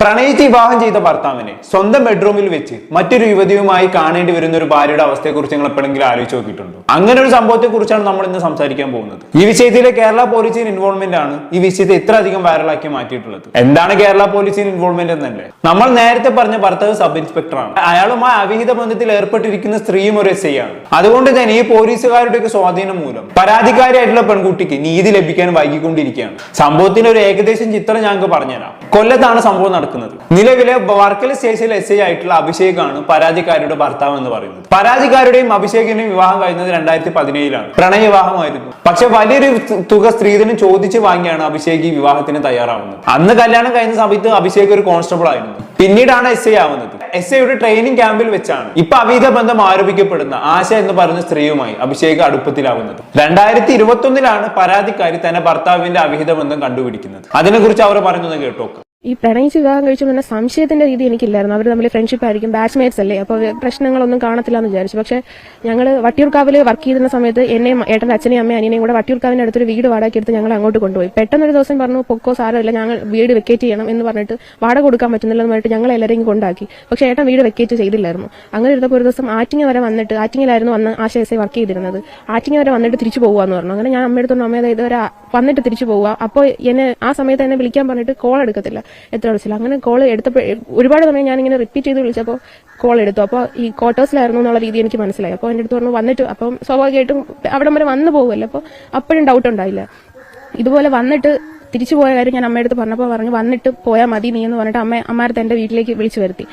പ്രണയിച്ച് വിവാഹം ചെയ്ത ഭർത്താവിനെ സ്വന്തം ബെഡ്റൂമിൽ വെച്ച് മറ്റൊരു യുവതിയുമായി കാണേണ്ടി വരുന്ന ഒരു ഭാര്യയുടെ അവസ്ഥയെക്കുറിച്ച് നിങ്ങൾ എപ്പോഴെങ്കിലും ആലോചിച്ച് നോക്കിയിട്ടുണ്ടോ? അങ്ങനെ ഒരു സംഭവത്തെ കുറിച്ചാണ് നമ്മൾ ഇന്ന് സംസാരിക്കാൻ പോകുന്നത്. ഈ വിഷയത്തിലെ കേരള പോലീസിന്റെ ഇൻവോൾവ്മെന്റ് ആണ് ഈ വിഷയത്തെ ഇത്ര അധികം വൈറലാക്കി മാറ്റിയിട്ടുള്ളത്. എന്താണ് കേരള പോലീസിന്റെ ഇൻവോൾവ്മെന്റ് എന്നല്ലേ? നമ്മൾ നേരത്തെ പറഞ്ഞ ഭർത്താവ് സബ് ഇൻസ്പെക്ടറാണ് അയാളുമായി അവിഹിത ബന്ധത്തിൽ ഏർപ്പെട്ടിരിക്കുന്ന സ്ത്രീയും ഒരു എസ് ആണ്. അതുകൊണ്ട് തന്നെ ഈ പോലീസുകാരുടെയൊക്കെ സ്വാധീനം മൂലം പരാതിക്കാരിയായിട്ടുള്ള പെൺകുട്ടിക്ക് നീതി ലഭിക്കാൻ വൈകിക്കൊണ്ടിരിക്കുകയാണ്. സംഭവത്തിന്റെ ഒരു ഏകദേശം ചിത്രം ഞങ്ങൾക്ക് പറഞ്ഞുതരാം. കൊല്ലത്താണ് സംഭവം നടക്കുന്നത്. നിലവിലെ വർക്കല സ്റ്റേഷനിൽ എസ് ഐ ആയിട്ടുള്ള അഭിഷേകാണ് പരാതിക്കാരിയുടെ ഭർത്താവ് എന്ന് പറയുന്നത്. പരാതിക്കാരുടെയും അഭിഷേകിന്റെയും വിവാഹം കഴിഞ്ഞത് രണ്ടായിരത്തി പതിനേഴിലാണ് പ്രണയ വിവാഹമായിരുന്നു പക്ഷെ വലിയൊരു തുക സ്ത്രീധനം ചോദിച്ചു വാങ്ങിയാണ് അഭിഷേക് ഈ വിവാഹത്തിന് തയ്യാറാവുന്നത്. അന്ന് കല്യാണം കഴിഞ്ഞ സമയത്ത് അഭിഷേക് ഒരു കോൺസ്റ്റബിൾ ആയിരുന്നു. പിന്നീടാണ് എസ് ഐ ആവുന്നത്. എസ് ഐയുടെ ട്രെയിനിങ് ക്യാമ്പിൽ വെച്ചാണ് ഇപ്പൊ അവിഹിത ബന്ധം ആരോപിക്കപ്പെടുന്ന ആശ എന്ന് പറയുന്ന സ്ത്രീയുമായി അഭിഷേക് അടുപ്പത്തിലാവുന്നത്. രണ്ടായിരത്തി ഇരുപത്തി ഒന്നിലാണ് പരാതിക്കാരി തന്റെ ഭർത്താവിന്റെ അവിഹിത ബന്ധം കണ്ടുപിടിക്കുന്നത്. അതിനെക്കുറിച്ച് അവർ പറയുന്നത് കേട്ടോക്കാം. ഈ പ്രണയിച്ച് വിവാഹം കഴിച്ചപ്പോൾ തന്നെ സംശയത്തിന്റെ രീതി എനിക്കില്ലായിരുന്നു. അവർ തമ്മിൽ ഫ്രണ്ട്ഷിപ്പ് ആയിരിക്കും. ബാച്ച്മേറ്റ്സ് അല്ലേ? അപ്പോൾ പ്രശ്നങ്ങളൊന്നും കാണത്തില്ല എന്ന് വിചാരിച്ചു. പക്ഷേ ഞങ്ങൾ വട്ടിയൂർക്കാവിൽ വർക്ക് ചെയ്യുന്ന സമയത്ത് എന്നെയും ഏട്ടന്റെ അച്ഛനെയും അമ്മയും അനിയനെയും കൂടെ വട്ടിയൂർക്കാവിന്റെ അടുത്തൊരു വീട് വാടകയ്ക്ക് എടുത്ത് ഞങ്ങൾ അങ്ങോട്ട് കൊണ്ടുപോയി. പെട്ടെന്നൊരു ദിവസം പറഞ്ഞു പൊക്കോ സാരമില്ല ഞങ്ങൾ വീട് വെക്കേറ്റ് ചെയ്യണം എന്ന് പറഞ്ഞിട്ട് വാടക കൊടുക്കാൻ പറ്റുന്നില്ലെന്ന് പറഞ്ഞിട്ട് ഞങ്ങൾ എല്ലാവരെയും കൊണ്ടാക്കി. പക്ഷേ ഏട്ടൻ വീട് വെക്കേറ്റ് ചെയ്തില്ലായിരുന്നു. അങ്ങനെ ഇരുന്നപ്പോൾ ഒരു ദിവസം ആറ്റിങ്ങ വരെ വന്നിട്ട് ആറ്റിങ്ങിലായിരുന്നു വന്ന് ആശ എസ് വർക്ക് ചെയ്തിരുന്നത്. ആറ്റിങ്ങ വരെ വന്നിട്ട് തിരിച്ചു പോകുകയെന്ന് പറഞ്ഞു. അങ്ങനെ ഞാൻ അമ്മയുടെ അടുത്ത് ഇതുവരെ വന്നിട്ട് തിരിച്ചു പോവുക. അപ്പോൾ എന്നെ ആ സമയത്ത് എന്നെ വിളിക്കാൻ പറഞ്ഞിട്ട് കോൾ എടുക്കത്തില്ല. എത്ര വിളിച്ചില്ല. അങ്ങനെ കോൾ എടുത്തപ്പോൾ ഒരുപാട് സമയം ഞാൻ ഇങ്ങനെ റിപ്പീറ്റ് ചെയ്ത് വിളിച്ചപ്പോൾ കോൾ എടുത്തു. അപ്പോൾ ഈ ക്വാർട്ടേഴ്സിലായിരുന്നു എന്നുള്ള രീതി എനിക്ക് മനസ്സിലായി. അപ്പോൾ എന്റെ അടുത്ത് പറഞ്ഞു വന്നിട്ട് അപ്പം സ്വാഭാവികമായിട്ടും അവിടം വരെ വന്നു പോകുമല്ലോ അപ്പോൾ അപ്പോഴും ഡൗട്ട് ഉണ്ടായില്ല. ഇതുപോലെ വന്നിട്ട് തിരിച്ചു പോയ കാര്യം ഞാൻ അമ്മയടുത്ത് പറഞ്ഞപ്പോൾ പറഞ്ഞു വന്നിട്ട് പോയാൽ മതി നീ എന്ന് പറഞ്ഞിട്ട് അമ്മ അമ്മാരത്തെ എന്റെ വീട്ടിലേക്ക് വിളിച്ചു വരുത്തി.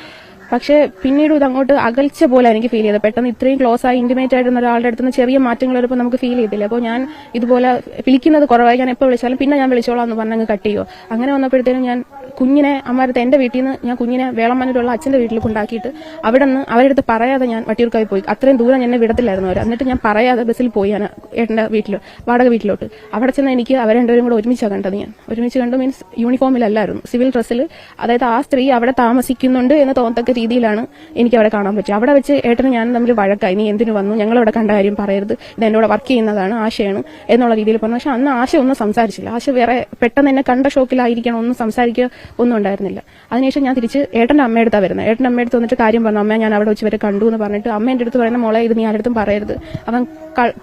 പക്ഷേ പിന്നീട് ഇത് അങ്ങോട്ട് അകൽച്ച പോലെ എനിക്ക് ഫീൽ ചെയ്തത് പെട്ടെന്ന് ഇത്രയും ക്ലോസ് ആയി ഇന്റിമേറ്റ് ആയിരുന്ന ഒരാളുടെ അടുത്ത് നിന്ന് ചെറിയ മാറ്റങ്ങൾ വരുമ്പോൾ നമുക്ക് ഫീൽ ചെയ്തില്ല. അപ്പോൾ ഞാൻ ഇതുപോലെ വിളിക്കുന്നത് കുറവായി. ഞാൻ എപ്പോൾ വിളിച്ചാലും പിന്നെ ഞാൻ വിളിച്ചോളാം എന്ന് പറഞ്ഞങ്ങ് കട്ട് ചെയ്യുമോ അങ്ങനെ വന്നപ്പോഴത്തേനും ഞാൻ കുഞ്ഞിനെ അമ്മാരത്തെ എന്റെ വീട്ടിൽ നിന്ന് ഞാൻ കുഞ്ഞിനെ വേളമ്മനൂരുള്ള അച്ഛന്റെ വീട്ടിൽ കൊണ്ടാക്കിയിട്ട് അവിടെ നിന്ന് അവരെടുത്ത് പറയാതെ ഞാൻ വട്ടിയൂർക്കായി പോയി. അത്രയും ദൂരം എന്നെ വിടത്തില്ലായിരുന്നു അവർ എന്നിട്ട് ഞാൻ പറയാതെ ബസ്സിൽ പോയി ഏട്ടന്റെ വീട്ടിലോ വാടക വീട്ടിലോട്ട്. അവിടെ ചെന്ന് എനിക്ക് അവർ കൂടെ ഒരുമിച്ചാണ് കണ്ടത് ഞാൻ. ഒരുമിച്ച് കണ്ടു മീൻസ് യൂണിഫോമിലല്ലായിരുന്നു സിവിൽ ഡ്രസ്സിൽ അതായത് ആ സ്ത്രീ അവിടെ താമസിക്കുന്നുണ്ട് എന്ന് തോന്നത്തക്ക രീതിയിലാണ് എനിക്ക് അവിടെ കാണാൻ പറ്റുക അവിടെ വെച്ച് ഏട്ടന് ഞാൻ തമ്മിൽ വഴക്കായി. നീ എന്തിനു വന്നു? ഞങ്ങളവിടെ കണ്ട കാര്യം പറയരുത്. ഇത് എന്നോട് വർക്ക് ചെയ്യുന്നതാണ് ആശയാണ് എന്നുള്ള രീതിയിൽ പറഞ്ഞു. പക്ഷെ അന്ന് ആശ ഒന്നും സംസാരിച്ചില്ല. ആശ വേറെ പെട്ടെന്ന് എന്നെ കണ്ട ഷോക്കിലായിരിക്കണം ഒന്നും സംസാരിക്കുക ഒന്നും ഉണ്ടായിരുന്നില്ല. അതിനുശേഷം ഞാൻ തിരിച്ച് ഏട്ടന്റെ അമ്മയെടുത്താണ് വരുന്നത്. ഏട്ടന്റെ അമ്മയെടുത്ത് വന്നിട്ട് കാര്യം പറഞ്ഞു അമ്മ ഞാൻ അവിടെ വെച്ച് വരെ കണ്ടു എന്ന് പറഞ്ഞിട്ട് അമ്മേന്റെ അടുത്ത് പറയുന്ന മോളെ ഇത് നീ ആരുടെ അടുത്തും പറയരുത്. അവൻ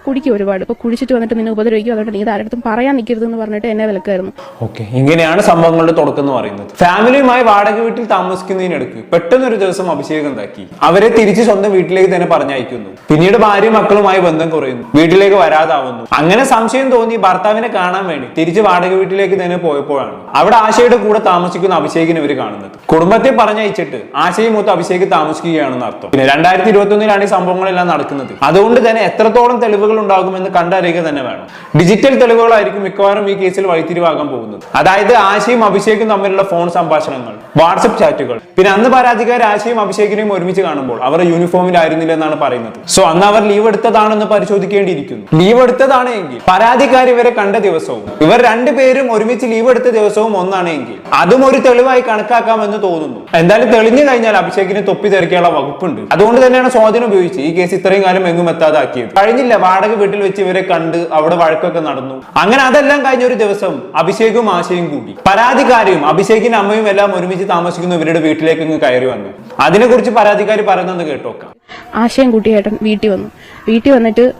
കുടിക്കും ഒരുപാട്. ഇപ്പൊ കുടിച്ചിട്ട് വന്നിട്ട് നിന്നെ ഉപദ്രവിക്കും. അതുകൊണ്ട് നീ ഇത് ആരുടെ പറയാൻ നിൽക്കരുത് എന്ന് പറഞ്ഞിട്ട് എന്നെ വിലക്കായിരുന്നു. ഓക്കെ. ഇങ്ങനെയാണ് സംഭവങ്ങളുടെ തുടക്കം എന്ന് പറയുന്നത്. ഫാമിലിയുമായി വാടക വീട്ടിൽ താമസിക്കുന്നതിനിടയ്ക്ക് പെട്ടെന്ന് ഒരു ദിവസം അഭിഷേകം ഉണ്ടാക്കി. അവരെ തിരിച്ച് സ്വന്തം വീട്ടിലേക്ക് തന്നെ പറഞ്ഞയക്കുന്നു. പിന്നീട് ഭാര്യ മക്കളുമായി ബന്ധം കുറയുന്നു. വീട്ടിലേക്ക് വരാതാവുന്നു. അങ്ങനെ സംശയം തോന്നി ഭർത്താവിനെ കാണാൻ വേണ്ടി തിരിച്ച് വാടക വീട്ടിലേക്ക് തന്നെ പോയപ്പോഴാണ് അവിടെ ആശയുടെ കൂടെ താമസിക്കുന്ന അഭിഷേകിനെ ഇവർ കാണുന്നത്. കുടുംബത്തെ പറഞ്ഞയച്ചിട്ട് ആശയും മൊത്തം അഭിഷേക് താമസിക്കുകയാണെന്ന് അർത്ഥം. പിന്നെ രണ്ടായിരത്തി ഇരുപത്തി ഒന്നിലാണ് ഈ സംഭവങ്ങളെല്ലാം നടക്കുന്നത്. അതുകൊണ്ട് തന്നെ എത്രത്തോളം തെളിവുകൾ ഉണ്ടാകുമെന്ന് കണ്ടറിയുക തന്നെ വേണം. ഡിജിറ്റൽ തെളിവുകളായിരിക്കും മിക്കവാറും ഈ കേസിൽ വഴിത്തിരിവാകാൻ പോകുന്നത്. അതായത് ആശയും അഭിഷേകും തമ്മിലുള്ള ഫോൺ സംഭാഷണങ്ങൾ വാട്സപ്പ് ചാറ്റുകൾ പിന്നെ അന്ന് പരാതിക്കാർ ആശയും അഭിഷേകിനെയും ഒരുമിച്ച് കാണുമ്പോൾ അവർ യൂണിഫോമിലായിരുന്നില്ല എന്നാണ് പറയുന്നത്. സോ അന്ന് അവർ ലീവ് എടുത്തതാണെന്ന് പരിശോധിക്കേണ്ടിയിരിക്കുന്നു. ലീവ് എടുത്തതാണ് എങ്കിൽ പരാതിക്കാർ ഇവരെ കണ്ട ദിവസവും ഇവർ രണ്ടുപേരും ഒരുമിച്ച് ലീവ് എടുത്ത ദിവസവും ഒന്നാണ് എങ്കിൽ അതും ഒരു തെളിവായി കണക്കാക്കാമെന്ന് തോന്നുന്നു. എന്തായാലും തെളിഞ്ഞു കഴിഞ്ഞാൽ അഭിഷേകിനെ തൊപ്പി തെറിക്കാനുള്ള വകുപ്പുണ്ട്. അതുകൊണ്ട് തന്നെയാണ് സ്വാധീനം ഉപയോഗിച്ച് ഈ കേസ് ഇത്രയും കാലം എങ്ങും എത്താതാക്കിയത്. കഴിഞ്ഞില്ല വാടക വീട്ടിൽ വെച്ച് ഇവരെ കണ്ട് അവിടെ വഴക്കൊക്കെ നടന്നു. അങ്ങനെ അതെല്ലാം കഴിഞ്ഞ ഒരു ദിവസം അഭിഷേകും ആശയും കൂടി. പരാതിക്കാരെയും അഭിഷേകിന്റെ അമ്മയും എല്ലാം ഒരുമിച്ച് താമസിക്കുന്നു ഇവരുടെ വീട്ടിലേക്ക് ഇങ്ങ് കയറി വന്നു. അതിനെക്കുറിച്ച് പരാതിക്കാർ പറയുന്നത് കേട്ടോക്കാം. ആശയം കൂട്ടിയേട്ടൻ വീട്ടിൽ വന്നു. വീട്ടിൽ വന്നിട്ട്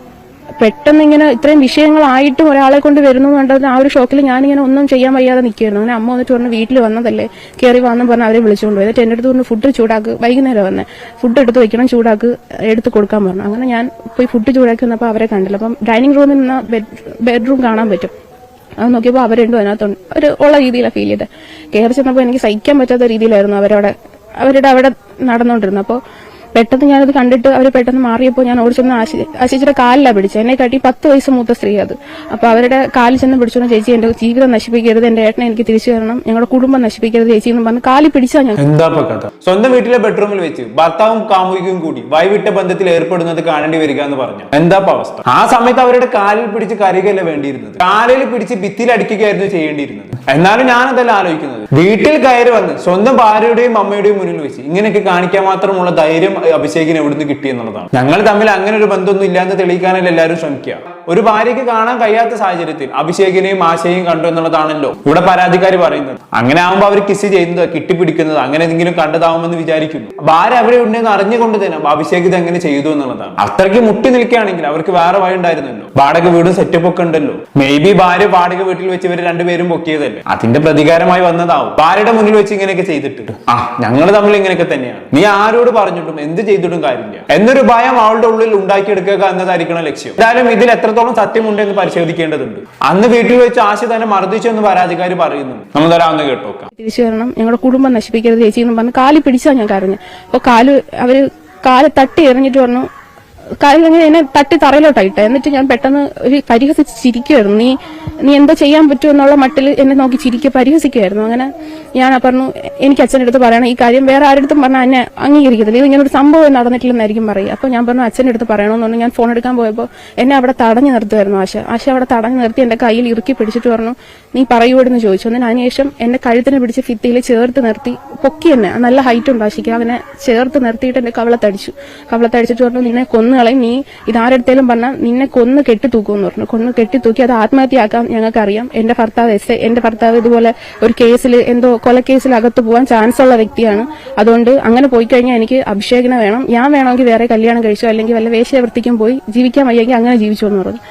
പെട്ടെന്ന് ഇങ്ങനെ ഇത്രയും വിഷയങ്ങളായിട്ടും ഒരാളെ കൊണ്ട് വരുന്നു കണ്ടത് ആ ഒരു ഷോക്കിൽ ഞാനിങ്ങനെ ഒന്നും ചെയ്യാൻ വയ്യാതെ നിൽക്കുകയായിരുന്നു. അങ്ങനെ അമ്മ വന്നിട്ട് പറഞ്ഞു വീട്ടിൽ വന്നതല്ലേ? കയറി വന്നു പറഞ്ഞ് അവരെ വിളിച്ചുകൊണ്ട് പോയി. എന്നിട്ട് എന്റെ അടുത്ത് പറഞ്ഞു ഫുഡ് ചൂടാക്ക്. വൈകുന്നേരം വന്നേ. ഫുഡ് എടുത്ത് വെക്കണം ചൂടാക്ക്. എടുത്ത് കൊടുക്കാൻ പറഞ്ഞു. അങ്ങനെ ഞാൻ പോയി ഫുഡ് ചൂടാക്കി വന്നപ്പോൾ അവരെ കണ്ടില്ല. അപ്പം ഡൈനിങ് റൂമിൽ നിന്ന് ബെഡ്റൂം കാണാൻ പറ്റും. അത് നോക്കിയപ്പോൾ അവർ രണ്ടും അതിനകത്തുണ്ട്. ഒരു ഉള്ള രീതിയിലാണ് ഫീൽ ചെയ്തത് കയറി ചെന്നപ്പോൾ എനിക്ക് സഹിക്കാൻ പറ്റാത്ത രീതിയിലായിരുന്നു അവരവിടെ അവരുടെ അവിടെ നടന്നുകൊണ്ടിരുന്നത്. അപ്പോൾ പെട്ടെന്ന് ഞാനത് കണ്ടിട്ട് അവർ പെട്ടെന്ന് മാറിയപ്പോൾ ഞാൻ ഓടി ചെന്ന് ആശി ആശിച്ചിയുടെ കാലിലാണ് പിടിച്ചത്. എന്നെ കാട്ടി പത്ത് വയസ്സ് മൂത്ത സ്ത്രീ അത്. അപ്പോൾ അവരുടെ കാലിൽ ചെന്ന് പിടിച്ചോണ്ട് ചേച്ചി എന്റെ ജീവിതം നശിപ്പിക്കരുത് എന്റെ ഏട്ടനെ എനിക്ക് തിരിച്ചു തരണം ഞങ്ങളുടെ കുടുംബം നശിപ്പിക്കരുത് ചേച്ചി എന്ന് പറഞ്ഞ് കാലിൽ പിടിച്ചാൽ ഞാൻ. കഥ? സ്വന്തം വീട്ടിലെ ബെഡ്റൂമിൽ വെച്ച് ഭർത്താവും കാമുകിയും കൂടി വൈവിട്ട ബന്ധത്തിൽ ഏർപ്പെടുന്നത് കാണേണ്ടി വരിക എന്ന് പറഞ്ഞു. എന്താ അവസ്ഥ? ആ സമയത്ത് അവരുടെ കാലിൽ പിടിച്ച് കരയുകയല്ല വേണ്ടിയിരുന്നത്? കാലിൽ പിടിച്ച് ഭിത്തിയിൽ അടിക്കുകയായിരുന്നു ചെയ്യേണ്ടിയിരുന്നത്. എന്നാലും അതല്ല ആലോചിക്കുന്നത്. വീട്ടിൽ കയറി വന്ന് സ്വന്തം ഭാര്യയുടെയും അമ്മയുടെയും മുന്നിൽ വെച്ച് ഇങ്ങനെയൊക്കെ കാണിക്കാൻ മാത്രമുള്ള ധൈര്യം അഭിഷേകിന് എവിടുന്ന് കിട്ടി എന്നുള്ളതാണ്. ഞങ്ങൾ തമ്മിൽ അങ്ങനെ ഒരു ബന്ധമൊന്നും ഇല്ലാന്ന് തെളിയിക്കാനല്ല എല്ലാവരും ശ്രമിക്കുക. ഒരു ഭാര്യയ്ക്ക് കാണാൻ കഴിയാത്ത സാഹചര്യത്തിൽ അഭിഷേകിനെയും ആശയും കണ്ടു എന്നുള്ളതാണല്ലോ ഇവിടെ പരാതിക്കാർ പറയുന്നത്. അങ്ങനെ ആകുമ്പോൾ അവർ കിസ് ചെയ്യുന്നത് കിട്ടിപ്പിടിക്കുന്നത് അങ്ങനെ എന്തെങ്കിലും കണ്ടതാവുമെന്ന് വിചാരിക്കുന്നു. ഭാര്യ അവിടെ ഉണ്ടെന്ന് അറിഞ്ഞുകൊണ്ട് തന്നെ അഭിഷേക് ഇത് എങ്ങനെ ചെയ്തു എന്നുള്ളതാണ്. അത്രയ്ക്ക് മുട്ടി നിൽക്കുകയാണെങ്കിൽ അവർക്ക് വേറെ വഴി ഉണ്ടായിരുന്നല്ലോ. വാടക വീടും സെറ്റപ്പ് ഒക്കെ ഉണ്ടല്ലോ. മേ ബി ഭാര്യ വാടക വീട്ടിൽ വെച്ച് ഇവർ രണ്ടുപേരും പൊക്കിയതല്ലേ? അതിന്റെ പ്രതികാരമായി വന്നതാവും. ഭാര്യയുടെ മുന്നിൽ വെച്ച് ഇങ്ങനെയൊക്കെ ചെയ്തിട്ട്. ആ ഞങ്ങൾ തമ്മിൽ ഇങ്ങനെയൊക്കെ തന്നെയാണ്. നീ ആരോട് പറഞ്ഞിട്ടും എന്ത് ചെയ്തിട്ടും കാര്യമില്ല. എന്നൊരു ഭയം അവളുടെ ഉള്ളിൽ ഉണ്ടാക്കിയെടുക്കുക എന്നതായിരിക്കണം ലക്ഷ്യം. എന്തായാലും ഇതിൽ എത്രത്തോളം സത്യമുണ്ട് എന്ന് പരിശോധിക്കേണ്ടതുണ്ട്. അന്ന് വീട്ടിൽ വെച്ച് ആശ തന്നെ മർദ്ദിച്ചു എന്ന് പരാതിക്കാർ പറയുന്നു നമ്മൾ തരാമെന്ന് കേട്ടോക്കാം. തിരിച്ചു വരണം. ഞങ്ങളുടെ കുടുംബം നശിപ്പിക്കരുത് ചേച്ചി എന്ന് പറഞ്ഞു കാൽ പിടിച്ചാ ഞാൻ കരഞ്ഞു. അപ്പൊ കാൽ അവർ കാൽ തട്ടി എറിഞ്ഞിട്ട് പറഞ്ഞു ഇങ്ങനെ എന്നെ തട്ടി തറയിലോട്ടായിട്ട്. എന്നിട്ട് ഞാൻ പെട്ടെന്ന് ഒരു പരിഹസിച്ച് ചിരിക്കുമായിരുന്നു നീ നീ എന്താ ചെയ്യാൻ പറ്റും എന്നുള്ള മട്ടിൽ എന്നെ നോക്കി ചിരിക്കുക പരിഹസിക്കുമായിരുന്നു അങ്ങനെ ഞാൻ പറഞ്ഞു എനിക്ക് അച്ഛന്റെ അടുത്ത് പറയണം. ഈ കാര്യം വേറെ ആരുടെ അടുത്തും പറഞ്ഞാൽ എന്നെ അംഗീകരിക്കത്തില്ല. ഇത് ഇങ്ങനെ ഒരു സംഭവം നടന്നിട്ടില്ലെന്നായിരിക്കും പറയും അപ്പോൾ ഞാൻ പറഞ്ഞു അച്ഛന്റെ അടുത്ത് പറയണമെന്ന് പറഞ്ഞു ഞാൻ ഫോൺ എടുക്കാൻ പോയപ്പോൾ എന്നെ അവിടെ തടഞ്ഞു നിർത്തുമായിരുന്നു ആശ. ആശ അവിടെ തടഞ്ഞു നിർത്തി എന്റെ കയ്യിൽ ഇറുക്കി പിടിച്ചിട്ട് പറഞ്ഞു നീ പറയൂടെന്ന് ചോദിച്ചു. എന്നിട്ട് അതിനുശേഷം എന്റെ കഴുത്തിനെ പിടിച്ച് ഫിത്തിയിൽ ചേർത്ത് നിർത്തി പൊക്കി എന്നെ. നല്ല ഹൈറ്റ് ഉണ്ട് അവനെ ചേർത്ത് നിർത്തിയിട്ട് എന്റെ കവളത്തടിച്ചു. കവളത്തടിച്ചിട്ട് പറഞ്ഞു നിന്നെ കൊന്നുകളയും നീ ഇതാരടുത്തേലും പറഞ്ഞാൽ നിന്നെ കൊന്ന് കെട്ടി തൂക്കുമെന്ന് പറഞ്ഞു. കൊന്ന് കെട്ടി തൂക്കി അത് ആത്മഹത്യയാക്കാം ഞങ്ങൾക്കറിയാം. എന്റെ ഭർത്താവ് എസ് എന്റെ ഭർത്താവ് ഇതുപോലെ ഒരു കേസിൽ എന്തോ കൊലക്കേസിൽ അകത്ത് പോകാൻ ചാൻസ് ഉള്ള വ്യക്തിയാണ്. അതുകൊണ്ട് അങ്ങനെ പോയി കഴിഞ്ഞാൽ എനിക്ക് അഭിഷേകനെ വേണം. ഞാൻ വേണമെങ്കിൽ വേറെ കല്യാണം കഴിച്ചോ അല്ലെങ്കിൽ വല്ല വേശ്യവൃത്തിക്കും പോയി ജീവിക്കാൻ വയ്യെങ്കിൽ അങ്ങനെ ജീവിച്ചു എന്ന് പറഞ്ഞു.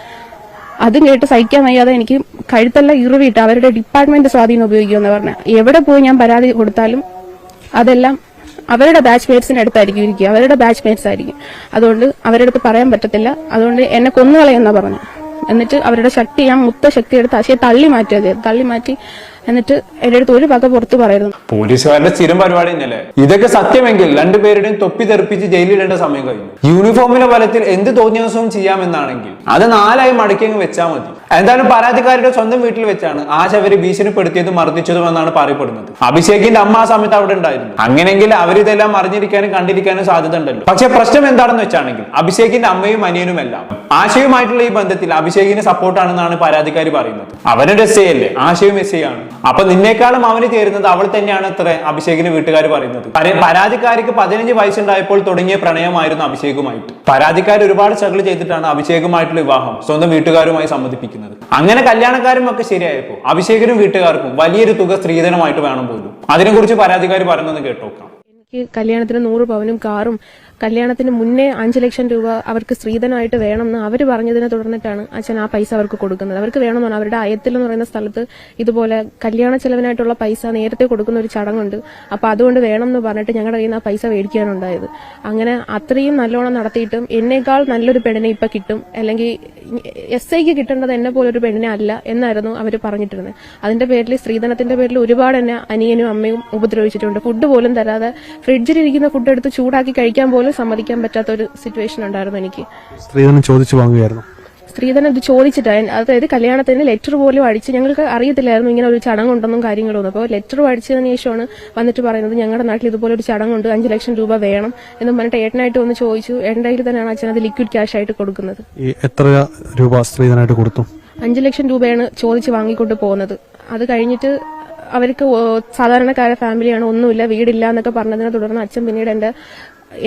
അതും കേട്ട് സഹിക്കാൻ വയ്യാതെ എനിക്ക് കഴുത്തല്ല ഇറുവിട്ട് അവരുടെ ഡിപ്പാർട്ട്മെന്റ് സ്വാധീനം ഉപയോഗിക്കുമെന്ന് പറഞ്ഞു. എവിടെ പോയി ഞാൻ പരാതി കൊടുത്താലും അതെല്ലാം അവരുടെ ബാച്ച് മേറ്റ്സിന്റെ അടുത്തായിരിക്കും ഇരിക്കുക. അവരുടെ ബാച്ച് മേറ്റ്സ് ആയിരിക്കും. അതുകൊണ്ട് അവരുടെ അടുത്ത് പറയാൻ പറ്റത്തില്ല. അതുകൊണ്ട് എന്നെ കൊന്നുകളയെന്നാ പറഞ്ഞു എന്നിട്ട് അവരുടെ ശക്തി ഞാൻ മുത്ത ശക്തി എടുത്ത് ആശയെ തള്ളി മാറ്റിയത് തള്ളി മാറ്റി എന്നിട്ട് എന്റെ അടുത്ത് ഒരു വക പുറത്ത് പറയുന്നു. പോലീസുകാരുടെ സ്ഥിരം പരിപാടി തന്നെയല്ലേ? ഇതൊക്കെ സത്യമെങ്കിൽ രണ്ടുപേരുടെയും തൊപ്പി തെറിപ്പിച്ച് ജയിലിടേണ്ട സമയം കഴിഞ്ഞു. യൂണിഫോമിലെ ബലത്തിൽ എന്ത് തോന്നിയ ദിവസവും ചെയ്യാമെന്നാണെങ്കിൽ അത് നാലായി മടക്കി അങ്ങ് വെച്ചാൽ മതി. എന്തായാലും പരാതിക്കാരുടെ സ്വന്തം വീട്ടിൽ വെച്ചാണ് ആശ അവരെ ഭീഷണിപ്പെടുത്തിയതും മർദ്ദിച്ചതും എന്നാണ് പറയപ്പെടുന്നത്. അഭിഷേകിന്റെ അമ്മ ആ സമയത്ത് അവിടെ ഉണ്ടായിരുന്നു. അങ്ങനെയെങ്കിൽ അവരിതെല്ലാം അറിഞ്ഞിരിക്കാനും കണ്ടിരിക്കാനും സാധ്യത ഉണ്ടല്ലോ. പക്ഷെ പ്രശ്നം എന്താണെന്ന് വെച്ചാണെങ്കിൽ അഭിഷേകിന്റെ അമ്മയും അനിയനും എല്ലാം ആശയുമായിട്ടുള്ള ഈ ബന്ധത്തിൽ അഭിഷേകിന് സപ്പോർട്ടാണെന്നാണ് പരാതിക്കാർ പറയുന്നത്. അവരുടെ എസ് ഐ അല്ലേ? ആശയും എസ് ഐ ആണ്. അപ്പൊ നിന്നേക്കാളും അവന് ചേരുന്നത് അവൾ തന്നെയാണ് അത്ര അഭിഷേകിന് വീട്ടുകാർ പറയുന്നത്. പര- പരാതിക്കാരിക്ക് പതിനഞ്ച് വയസ്സുണ്ടായപ്പോൾ തുടങ്ങിയ പ്രണയമായിരുന്നു അഭിഷേകുമായിട്ട്. പരാതിക്കാർ ഒരുപാട് സ്ട്രഗിൾ ചെയ്തിട്ടാണ് അഭിഷേകുമായിട്ടുള്ള വിവാഹം സ്വന്തം വീട്ടുകാരുമായി സമ്മതിപ്പിക്കുന്നത് അങ്ങനെ കല്യാണക്കാരും ഒക്കെ ശരിയായപ്പോൾ അഭിഷേകിനും വീട്ടുകാർക്കും വലിയൊരു തുക സ്ത്രീധനമായിട്ട് വേണം പോലും. അതിനെക്കുറിച്ച് പരാതിക്കാർ പറയുന്നത് കേട്ടോക്കാം. എനിക്ക് കല്യാണത്തിന് നൂറ് പവനും കാറും കല്യാണത്തിന് മുന്നേ അഞ്ചു ലക്ഷം രൂപ അവർക്ക് സ്ത്രീധനമായിട്ട് വേണമെന്ന് അവർ പറഞ്ഞതിനെ തുടർന്നിട്ടാണ് അച്ഛൻ ആ പൈസ അവർക്ക് കൊടുക്കുന്നത്. അവർക്ക് വേണമെന്നാണ്. അവരുടെ അയത്തിൽ എന്ന് പറയുന്ന സ്ഥലത്ത് ഇതുപോലെ കല്യാണ ചെലവിനായിട്ടുള്ള പൈസ നേരത്തെ കൊടുക്കുന്ന ഒരു ചടങ്ങുണ്ട്. അപ്പൊ അതുകൊണ്ട് വേണം എന്ന് പറഞ്ഞിട്ട് ഞങ്ങളുടെ കയ്യിൽ നിന്ന് ആ പൈസ മേടിക്കാനുണ്ടായത്. അങ്ങനെ അത്രയും നല്ലോണം നടത്തിയിട്ടും എന്നേക്കാൾ നല്ലൊരു പെണ്ണിനെ ഇപ്പൊ കിട്ടും. അല്ലെങ്കിൽ എസ് ഐക്ക് കിട്ടേണ്ടത് എന്നെ പോലെ ഒരു പെണ്ണിനെ അല്ല എന്നായിരുന്നു അവർ പറഞ്ഞിട്ടിരുന്നത്. അതിന്റെ പേരിൽ സ്ത്രീധനത്തിന്റെ പേരിൽ ഒരുപാട് എന്നെ അനിയനും അമ്മയും ഉപദ്രവിച്ചിട്ടുണ്ട്. ഫുഡ് പോലും തരാതെ ഫ്രിഡ്ജിലിരിക്കുന്ന ഫുഡ് എടുത്ത് ചൂടാക്കി കഴിക്കാൻ പോലും സമ്മതിക്കാൻ പറ്റാത്ത ഒരു സിറ്റുവേഷൻ ഉണ്ടായിരുന്നു എനിക്ക്. സ്ത്രീധനം ചോദിച്ചു വാങ്ങുകയായിരുന്നു. സ്ത്രീധനം ഇത് ചോദിച്ചിട്ടാണ് അതായത് കല്യാണത്തിന് ലെറ്റർ പോലും അടിച്ച് ഞങ്ങൾക്ക് അറിയത്തില്ലായിരുന്നു ഇങ്ങനെ ഒരു ചടങ്ങുണ്ടെന്നും കാര്യങ്ങളൊന്നും അപ്പോൾ ലെറ്റർ അടിച്ചതിന് ശേഷമാണ് വന്നിട്ട് പറയുന്നത് ഞങ്ങളുടെ നാട്ടിൽ ഇതുപോലെ ഒരു ചടങ്ങുണ്ട് അഞ്ച് ലക്ഷം രൂപ വേണം എന്നും പറഞ്ഞിട്ട് ഏട്ടനായിട്ട് ഒന്ന് ചോദിച്ചു. ഏട്ടന്റെ കയ്യിൽ തന്നെയാണ് അച്ഛൻ അത് ലിക്വിഡ് ക്യാഷ് ആയിട്ട് കൊടുക്കുന്നത്. എത്ര രൂപ സ്ത്രീധനമായിട്ട് കൊടുത്തു? അഞ്ച് ലക്ഷം രൂപയാണ് ചോദിച്ച് വാങ്ങിക്കൊണ്ട് പോകുന്നത് അത് കഴിഞ്ഞിട്ട് അവർക്ക് സാധാരണക്കാര ഫാമിലിയാണ് ഒന്നുമില്ല വീടില്ല എന്നൊക്കെ പറഞ്ഞതിനെ തുടർന്ന് അച്ഛൻ പിന്നീട് എന്റെ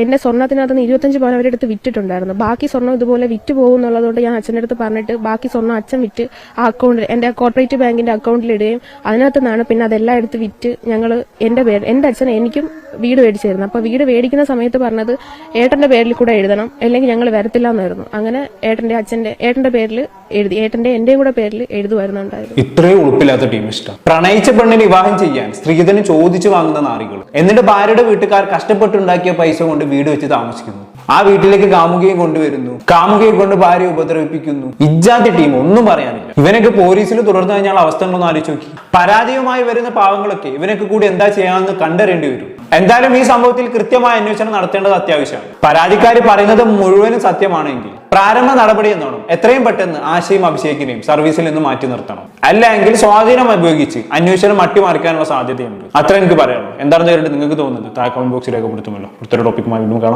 എന്റെ സ്വർണത്തിനകത്ത് നിന്ന് ഇരുപത്തഞ്ച് പവൻ അവരുടെ അടുത്ത് വിറ്റിട്ടുണ്ടായിരുന്നു. ബാക്കി സ്വർണം ഇതുപോലെ വിറ്റ് പോകും എന്നുള്ളതുകൊണ്ട് ഞാൻ അച്ഛന്റെ അടുത്ത് പറഞ്ഞിട്ട് ബാക്കി സ്വർണം അച്ഛൻ വിറ്റ് ആ അക്കൗണ്ടിൽ എന്റെ കോർപ്പറേറ്റ് ബാങ്കിന്റെ അക്കൗണ്ടിൽ ഇടുകയും അതിനകത്ത് നിന്നാണ് പിന്നെ അതെല്ലാം എടുത്ത് വിറ്റ് ഞങ്ങൾ എന്റെ പേര് എന്റെ അച്ഛൻ എനിക്കും വീട് മേടിച്ചിരുന്നു. അപ്പോൾ അപ്പൊ വീട് മേടിക്കുന്ന സമയത്ത് പറഞ്ഞത് ഏട്ടന്റെ പേരിൽ കൂടെ എഴുതണം അല്ലെങ്കിൽ ഞങ്ങൾ വരത്തില്ല എന്നായിരുന്നു. അങ്ങനെ ഏട്ടന്റെ അച്ഛന്റെ ഏട്ടന്റെ പേരിൽ എഴുതി ഏട്ടന്റെ എന്റെയും കൂടെ പേരിൽ എഴുതുമായിരുന്നുണ്ടായിരുന്നു. ഇത്രയും ഉളുപ്പില്ലാത്ത ടീം ഇഷ്ടം. പ്രണയിച്ച പെണ്ണിനെ വിവാഹം ചെയ്യാൻ സ്ത്രീധനം ചോദിച്ചു വാങ്ങുന്ന നാറികൾ എന്നിട്ട് ഭാര്യയുടെ വീട്ടുകാർ കഷ്ടപ്പെട്ടുണ്ടാക്കിയ പൈസ കൊണ്ട് വീട് വെച്ച് താമസിക്കുന്നു. ആ വീട്ടിലേക്ക് കാമുകയും കൊണ്ടുവരുന്നു. കാമുകയെ കൊണ്ട് ഭാര്യ ഉപദ്രവിപ്പിക്കുന്നു. ഇജ്ജാത്തി ടീം ഒന്നും പറയാനില്ല. ഇവനൊക്കെ പോലീസിൽ തുടർന്നു കഴിഞ്ഞാൽ അവസ്ഥകളൊന്നും ആലോചിച്ച് നോക്കി. പരാതിയുമായി വരുന്ന പാവങ്ങളൊക്കെ ഇവനൊക്കെ കൂടി എന്താ ചെയ്യാമെന്ന് കണ്ടറിയേണ്ടി വരും. എന്തായാലും ഈ സംഭവത്തിൽ കൃത്യമായ അന്വേഷണം നടത്തേണ്ടത് അത്യാവശ്യമാണ്. പരാതിക്കാരി പറയുന്നത് മുഴുവനും സത്യമാണെങ്കിൽ പ്രാരംഭ നടപടി എന്നോണം എത്രയും പെട്ടെന്ന് ആശയും അഭിഷേകിനെയും സർവീസിൽ നിന്ന് മാറ്റി നിർത്തണം. അല്ലെങ്കിൽ സ്വാധീനം ഉപയോഗിച്ച് അന്വേഷണം അട്ടിമറിക്കാനുള്ള സാധ്യതയുണ്ട്. അത്ര എനിക്ക് പറയാനുള്ളൂ. എന്താണെന്ന് നിങ്ങൾക്ക് തോന്നുന്നത് താഴെ കമന്റ് ബോക്സിൽ രേഖപ്പെടുത്തുമല്ലോ. അടുത്തൊരു ടോപ്പിക്കുമായി വീണ്ടും കാണാം.